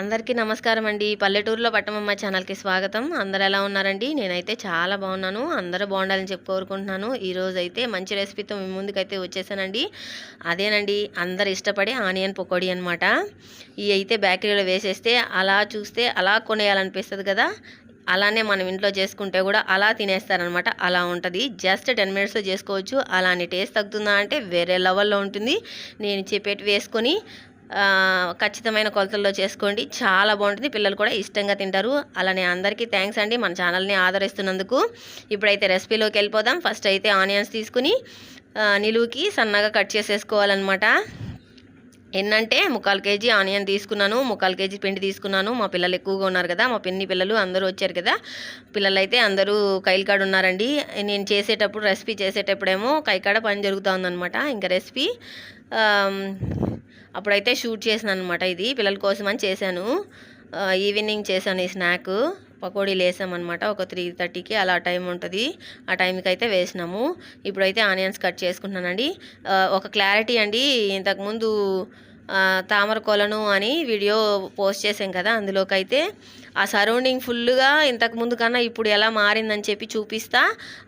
అందరికీ నమస్కారం అండి. పల్లెటూరులో పట్టమమ్మ ఛానల్కి స్వాగతం. అందరు ఎలా ఉన్నారండి? నేనైతే చాలా బాగున్నాను. అందరూ బాగుండాలని చెప్పి కోరుకుంటున్నాను. ఈరోజు అయితే మంచి రెసిపీతో మీ ముందుకైతే వచ్చేసానండి. అదేనండి అందరు ఇష్టపడే ఆనియన్ పకోడీ అనమాట ఇవి అయితే బేకరీలో వేసేస్తే అలా చూస్తే అలా కొనేయాలనిపిస్తుంది కదా. అలానే మనం ఇంట్లో చేసుకుంటే కూడా అలా తినేస్తారనమాట అలా ఉంటుంది. జస్ట్ టెన్ మినిట్స్లో చేసుకోవచ్చు. అలానే టేస్ట్ తగ్గుతుందా అంటే వేరే లెవెల్లో ఉంటుంది. నేను చెప్పేటి వేసుకొని ఖచ్చితమైన కొలతల్లో చేసుకోండి. చాలా బాగుంటుంది. పిల్లలు కూడా ఇష్టంగా తింటారు. అలానే అందరికీ థ్యాంక్స్ అండి. మన ఛానల్ని ఆదరిస్తున్నందుకు. ఇప్పుడైతే రెసిపీలోకి వెళ్ళిపోదాం. ఫస్ట్ అయితే ఆనియన్స్ తీసుకుని నిలువుకి సన్నగా కట్ చేసేసుకోవాలన్నమాట. ఎన్నంటే ముక్కాలు కేజీ ఆనియన్ తీసుకున్నాను. ముక్కాలు కేజీ పిండి తీసుకున్నాను. మా పిల్లలు ఎక్కువగా ఉన్నారు కదా. మా పిన్ని పిల్లలు అందరూ వచ్చారు కదా. పిల్లలు అయితే అందరూ కైలకాడ ఉన్నారండి. నేను చేసేటప్పుడు రెసిపీ చేసేటప్పుడేమో కైకాడ పని జరుగుతూ ఇంకా రెసిపీ అప్పుడైతే షూట్ చేసాను అనమాట ఇది. పిల్లల కోసం అని చేశాను ఈవినింగ్ చేశాను ఈ స్నాక్. పకోడీలు వేసామన్నమాట ఒక త్రీ థర్టీకి అలా టైం ఉంటుంది. ఆ టైంకి అయితే వేసినాము. ఇప్పుడైతే ఆనియన్స్ కట్ చేసుకుంటున్నానండి. ఒక క్లారిటీ అండి. ఇంతకుముందు తామర కొలను అని వీడియో పోస్ట్ చేసాం కదా అందులోకైతే ఆ సరౌండింగ్ ఫుల్గా ఇంతకు ముందు కన్నా ఇప్పుడు ఎలా మారిందని చెప్పి చూపిస్తా.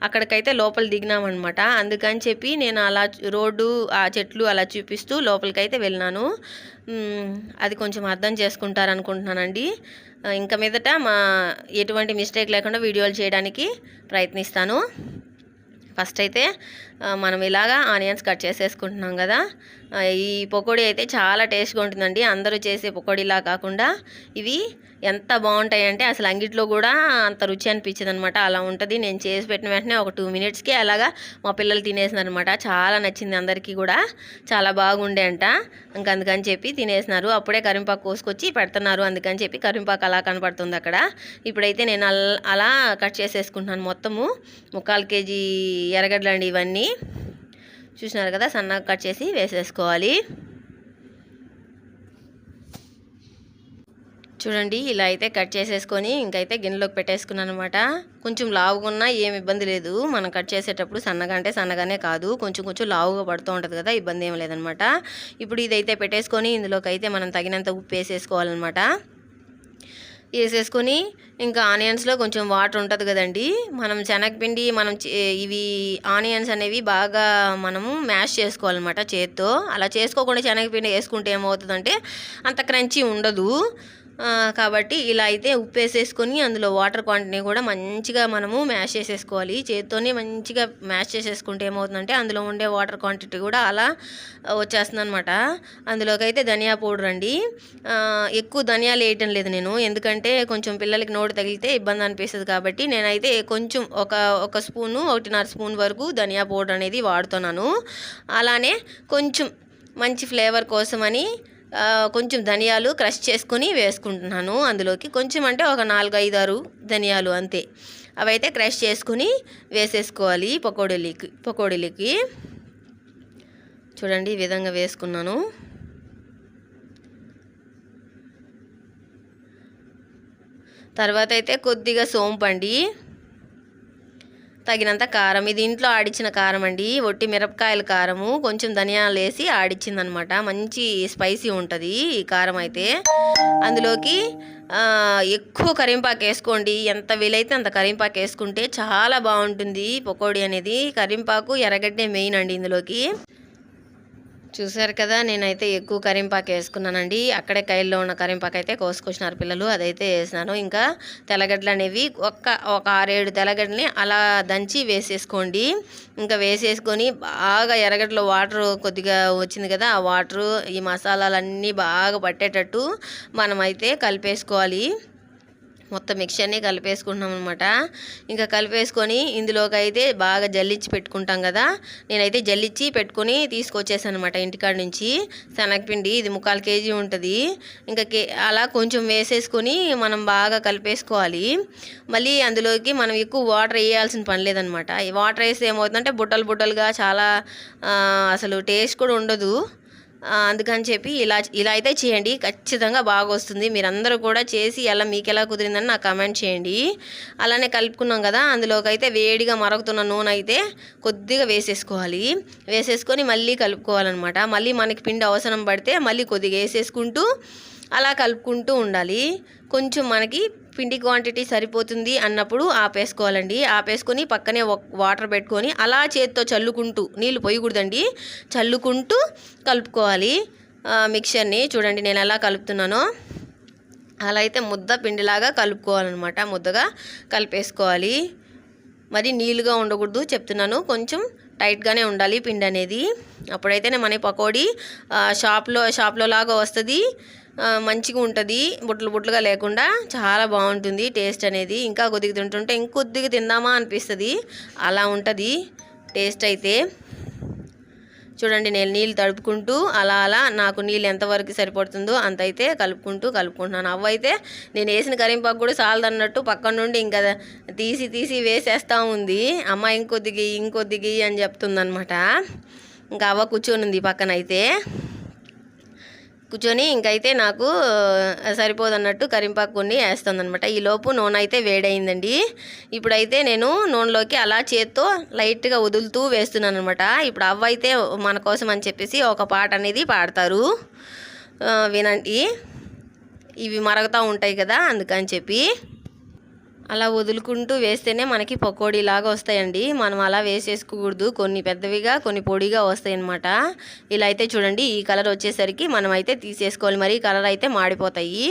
అక్కడికైతే లోపల దిగినామన్నమాట. అందుకని చెప్పి నేను అలా రోడ్డు ఆ చెట్లు అలా చూపిస్తూ లోపలికైతే వెళ్ళినాను. అది కొంచెం అర్థం చేసుకుంటారనుకుంటున్నానండి. ఇంకా మీదట మా ఎటువంటి మిస్టేక్ లేకుండా వీడియోలు చేయడానికి ప్రయత్నిస్తాను. ఫస్ట్ అయితే మనం ఇలాగా ఆనియన్స్ కట్ చేసేసుకుంటున్నాం కదా. ఈ పకోడీ అయితే చాలా టేస్ట్గా ఉంటుందండి. అందరూ చేసే పకోడీలా కాకుండా ఇవి ఎంత బాగుంటాయంటే అసలు అంగిట్లో కూడా అంత రుచి అనిపించదు అనమాట అలా ఉంటుంది. నేను చేసి పెట్టిన వెంటనే ఒక టూ మినిట్స్కి అలాగా మా పిల్లలు తినేసినారనమాట చాలా నచ్చింది అందరికీ కూడా. చాలా బాగుండే అంట. ఇంక అందుకని చెప్పి తినేసినారు. అప్పుడే కరింపాకు కోసుకొచ్చి పెడుతున్నారు. అందుకని చెప్పి కరింపాకు అలా కనపడుతుంది అక్కడ. ఇప్పుడైతే నేను అలా కట్ చేసేసుకుంటున్నాను మొత్తము. ముక్కాలు కేజీ ఎర్రగడ్డలు అండి ఇవన్నీ. చూసినారు కదా సన్నగా కట్ చేసి వేసేసుకోవాలి. చూడండి ఇలా అయితే కట్ చేసేసుకొని ఇంకైతే గిన్నెలోకి పెట్టేసుకున్నాను అనమాట కొంచెం లావుగా ఉన్నా ఏం ఇబ్బంది లేదు. మనం కట్ చేసేటప్పుడు సన్నగా అంటే సన్నగానే కాదు. కొంచెం కొంచెం లావుగా పడుతూ ఉంటుంది కదా ఇబ్బంది ఏం లేదనమాట ఇప్పుడు ఇదైతే పెట్టేసుకొని ఇందులోకి అయితే మనం తగినంత ఉప్పు వేసేసుకోవాలన్నమాట. వేసేసుకొని ఇంకా ఆనియన్స్లో కొంచెం వాటర్ ఉంటుంది కదండి మనం శనగపిండి మనం చే- ఇవి ఆనియన్స్ అనేవి బాగా మనము మ్యాష్ చేసుకోవాలన్నమాట చేత్తో. అలా చేసుకోకుండా శనగపిండి వేసుకుంటే ఏమవుతుందంటే అంత క్రంచీ ఉండదు. కాబట్టి ఇలా అయితే ఉప్పు వేసేసుకొని అందులో వాటర్ క్వాంటిటీ కూడా మంచిగా మనము మ్యాష్ చేసేసుకోవాలి. చేత్తోనే మంచిగా మ్యాష్ చేసేసుకుంటే ఏమవుతుందంటే అందులో ఉండే వాటర్ క్వాంటిటీ కూడా అలా వచ్చేస్తుంది అనమాట అందులోకైతే ధనియా పౌడర్ అండి. ఎక్కువ ధనియాలు వేయటం లేదు నేను. ఎందుకంటే కొంచెం పిల్లలకి నోటు తగిలితే ఇబ్బంది అనిపిస్తుంది కాబట్టి నేనైతే కొంచెం ఒక ఒక స్పూను ఒకటిన్నర స్పూన్ వరకు ధనియా పౌడర్ అనేది వాడుతున్నాను. అలానే కొంచెం మంచి ఫ్లేవర్ కోసమని కొంచెం ధనియాలు క్రష్ చేసుకొని వేసుకుంటున్నాను అందులోకి. కొంచెం అంటే ఒక నాలుగు ఐదు ఆరు ధనియాలు అంతే. అవైతే క్రష్ చేసుకుని వేసేసుకోవాలి పకోడీలకి పకోడీలకి. చూడండి ఈ విధంగా వేసుకున్నాను. తర్వాత అయితే కొద్దిగా సోంపండి తగినంత కారం. ఇది ఇంట్లో ఆడిచ్చిన కారం అండి ఒట్టి మిరపకాయల కారము కొంచెం ధనియాలు వేసి ఆడిచ్చిందనమాట. మంచి స్పైసీ ఉంటుంది ఈ కారం అయితే. అందులోకి ఎక్కువ కరింపాకు వేసుకోండి. ఎంత వీలైతే అంత కరింపాకు వేసుకుంటే చాలా బాగుంటుంది పకోడీ అనేది. కరింపాకు ఎర్రగడ్డే మెయిన్ అండి ఇందులోకి. చూసారు కదా నేనైతే ఎక్కువ కరింపాకు వేసుకున్నానండి. అక్కడే కైల్లో ఉన్న కరింపాకు అయితే కోసుకొచ్చినారు పిల్లలు అదైతే వేసినాను. ఇంకా తెల్లగడ్డలు అనేవి ఒక్క ఒక ఆరేడు తెల్లగడ్డని అలా దంచి వేసేసుకోండి. ఇంకా వేసేసుకొని బాగా ఎర్రగడ్డలో వాటర్ కొద్దిగా వచ్చింది కదా ఆ వాటరు ఈ మసాలాలన్నీ బాగా పట్టేటట్టు మనమైతే కలిపేసుకోవాలి. మొత్తం మిక్చర్ని కలిపేసుకుంటున్నాం అనమాట ఇంకా కలిపేసుకొని ఇందులోకి అయితే బాగా జల్లించి పెట్టుకుంటాం కదా. నేనైతే జల్లించి పెట్టుకొని తీసుకొచ్చేసాను అనమాట ఇంటికాడ నుంచి. శనగపిండి ఇది ముక్కాలు కేజీ ఉంటుంది. ఇంకా కే అలా కొంచెం వేసేసుకొని మనం బాగా కలిపేసుకోవాలి. మళ్ళీ అందులోకి మనం ఎక్కువ వాటర్ వేయాల్సిన పని లేదనమాట ఈ వాటర్ వేస్తే ఏమవుతుందంటే బుట్టలు బుట్టలుగా చాలా అసలు టేస్ట్ కూడా ఉండదు. అందుకని చెప్పి ఇలా ఇలా అయితే చేయండి. ఖచ్చితంగా బాగా వస్తుంది మీరందరూ కూడా చేసి ఎలా మీకు ఎలా కుదిరిందని నాకు కమెంట్ చేయండి. అలానే కలుపుకున్నాం కదా అందులోకి అయితే వేడిగా మరుగుతున్న నూనె అయితే కొద్దిగా వేసేసుకోవాలి. వేసేసుకొని మళ్ళీ కలుపుకోవాలన్నమాట. మళ్ళీ మనకి పిండి అవసరం పడితే మళ్ళీ కొద్దిగా వేసేసుకుంటూ అలా కలుపుకుంటూ ఉండాలి. కొంచెం మనకి పిండి క్వాంటిటీ సరిపోతుంది అన్నప్పుడు ఆపేసుకోవాలండి. ఆపేసుకొని పక్కనే వాటర్ పెట్టుకొని అలా చేతితో చల్లుకుంటూ నీళ్ళు పోయకూడదండి. చల్లుకుంటూ కలుపుకోవాలి. మిక్చర్ని చూడండి నేను ఎలా కలుపుతున్నానో. అలా అయితే ముద్ద పిండిలాగా కలుపుకోవాలన్నమాట. ముద్దగా కలిపేసుకోవాలి. మరి నీళ్ళుగా ఉండకూడదు చెప్తున్నాను. కొంచెం టైట్గానే ఉండాలి పిండి అనేది అప్పుడైతేనే మన పకోడీ షాప్లో షాప్లో లాగా వస్తుంది. మంచిగా ఉంటుంది. బుట్లు బుట్లుగా లేకుండా చాలా బాగుంటుంది. టేస్ట్ అనేది ఇంకా కొద్దిగా తింటుంటే ఇంకొద్దిగా తిందామా అనిపిస్తుంది. అలా ఉంటుంది. టేస్ట్ అయితే చూడండి నేను నీళ్ళు తడుపుకుంటూ అలా అలా నాకు నీళ్ళు ఎంతవరకు సరిపడుతుందో అంత అయితే కలుపుకుంటూ కలుపుకుంటున్నాను. అవ్వ అయితే నేను వేసిన కరింపాకు కూడా చాలదన్నట్టు పక్కన నుండి ఇంకా తీసి తీసి వేసేస్తూ ఉంది. అమ్మ ఇంకొద్దిగి ఇంకొద్దిగి అని చెప్తుందనమాట ఇంకా అవ్వ కూర్చొని ఉంది పక్కన అయితే. కూర్చొని ఇంకైతే నాకు సరిపోదన్నట్టు కరింపాకు కొన్ని వేస్తుంది ఈ లోపు నూనె అయితే వేడైందండి. ఇప్పుడైతే నేను నూనెలోకి అలా చేత్తో లైట్గా వదులుతూ వేస్తున్నాను అనమాట ఇప్పుడు అవ్వ అయితే మన కోసం అని చెప్పేసి ఒక పాట అనేది పాడతారు. వినండి. ఇవి మరగతూ ఉంటాయి కదా అందుకని చెప్పి. అలా వదులుకుంటూ వేస్తేనే మనకి పకోడీలాగా వస్తాయండి. మనం అలా వేసేసుకోకూడదు. కొన్ని పెద్దవిగా కొన్ని పొడిగా వస్తాయి అనమాట ఇలా అయితే చూడండి ఈ కలర్ వచ్చేసరికి మనం అయితే తీసేసుకోవాలి. మరి కలర్ అయితే మాడిపోతాయి.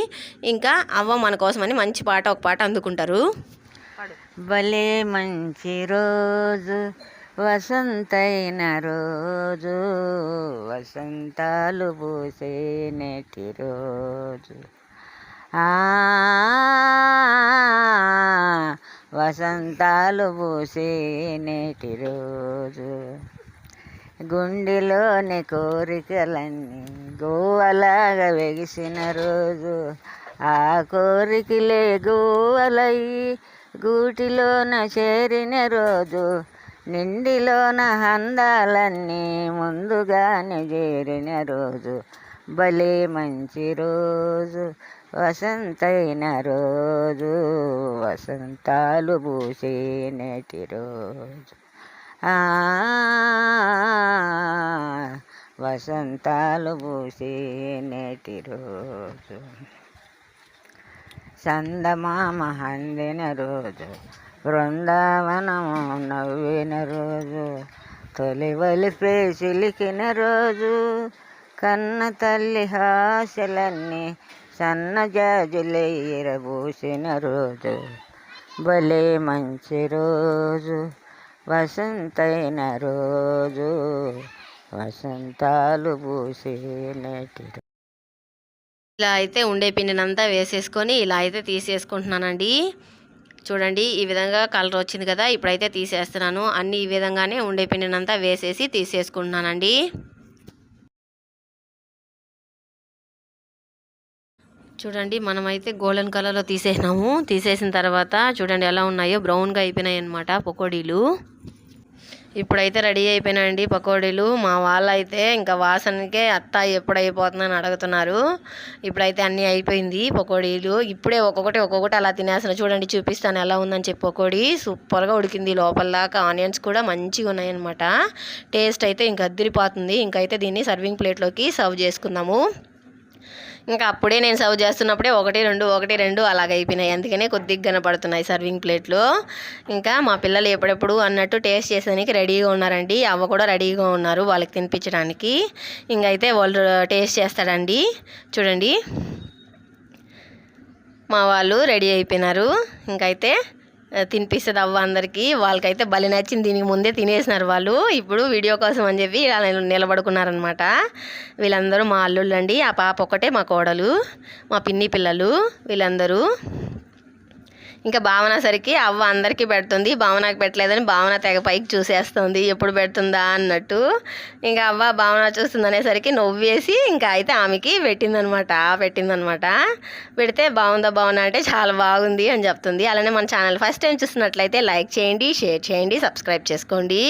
ఇంకా అవ్వ మన కోసమని మంచి పాట ఒక పాట అందుకుంటారు. భలే మంచి రోజు వసంతైన రోజు వసంతాలు పూసే నేటి రోజు. వసంతాలు పూసే నేటి రోజు. గుండెలోని కోరికలన్నీ గోవలాగా వెగిసిన రోజు. ఆ కోరికలే గోవలయ్యి గూటిలోన చేరిన రోజు. నిండిలోన అందాలన్నీ ముందుగానే చేరిన రోజు. భలే మంచి రోజు. వసంతైన రోజు వసంతాలు పూసే నేటి రోజు. వసంతాలు పూసే నేటి రోజు. చందమామ అందిన రోజు బృందావనము నవ్విన రోజు తొలి వలిపే సిలికిన రోజు. కన్న తల్లి హాసలన్నీ సన్నజాజులై ఎరబూసిన రోజు. భలే మంచి రోజు. వసంతైన రోజు. వసంతాలు పూసేనటి ఇలా అయితే ఉండే పిండినంతా వేసేసుకొని ఇలా అయితే తీసేసుకుంటున్నానండి. చూడండి ఈ విధంగా కలర్ వచ్చింది కదా ఇప్పుడైతే తీసేస్తున్నాను. అన్ని ఈ విధంగానే ఉండే పిండినంతా వేసేసి తీసేసుకుంటున్నానండి. చూడండి మనమైతే గోల్డెన్ కలర్లో తీసేసినాము. తీసేసిన తర్వాత చూడండి ఎలా ఉన్నాయో. బ్రౌన్గా అయిపోయినాయి అనమాట పకోడీలు. ఇప్పుడైతే రెడీ అయిపోయినాయండి పకోడీలు. మా వాళ్ళైతే ఇంకా వాసనకే అత్త ఎప్పుడు అయిపోతుందని అడుగుతున్నారు. ఇప్పుడైతే అన్నీ అయిపోయింది పకోడీలు. ఇప్పుడే ఒక్కొక్కటి ఒక్కొక్కటి అలా తినేసిన చూడండి చూపిస్తాను ఎలా ఉందని చెప్పి పకోడీ. సూపర్గా ఉడికింది లోపల. దాకా ఆనియన్స్ కూడా మంచిగా ఉన్నాయన్నమాట. టేస్ట్ అయితే ఇంకా అద్దరిపోతుంది. ఇంకైతే దీన్ని సర్వింగ్ ప్లేట్లోకి సర్వ్ చేసుకుందాము. ఇంకా అప్పుడే నేను సర్వ్ చేస్తున్నప్పుడే ఒకటి రెండు ఒకటి రెండు అలాగ అయిపోయినాయి. అందుకనే కొద్దిగా కనపడుతున్నాయి సర్వింగ్ ప్లేట్లు. ఇంకా మా పిల్లలు ఎప్పుడెప్పుడు అన్నట్టు టేస్ట్ చేసేదానికి రెడీగా ఉన్నారండి. అవ్వ కూడా రెడీగా ఉన్నారు వాళ్ళకి తినిపించడానికి. ఇంకైతే వాళ్ళు టేస్ట్ చేస్తాడండి. చూడండి. మా వాళ్ళు రెడీ అయిపోయినారు. ఇంకైతే తినిపిస్తుంది అవ్వ అందరికీ. వాళ్ళకైతే బలి నచ్చింది. దీనికి ముందే తినేసినారు వాళ్ళు. ఇప్పుడు వీడియో కోసం అని చెప్పి ఇలా నిలబడుకున్నారనమాట వీళ్ళందరూ మా అల్లుళ్ళు అండి ఆ పాప ఒకటే మా కోడలు మా పిన్ని పిల్లలు వీళ్ళందరూ. ఇంకా భావన సరికి అవ్వ అందరికీ పెడుతుంది. భావనకు పెట్టలేదని భావన తెగ పైకి చూసేస్తుంది. ఎప్పుడు పెడుతుందా అన్నట్టు. ఇంకా అవ్వ భావన చూస్తుంది అనేసరికి నవ్వేసి ఇంకా అయితే ఆమెకి పెట్టిందనమాట. పెట్టిందనమాట. పెడితే బాగుందా భావన అంటే చాలా బాగుంది అని చెప్తుంది. అలానే మన ఛానల్ ఫస్ట్ టైం చూస్తున్నట్లయితే లైక్ చేయండి షేర్ చేయండి సబ్స్క్రైబ్ చేసుకోండి.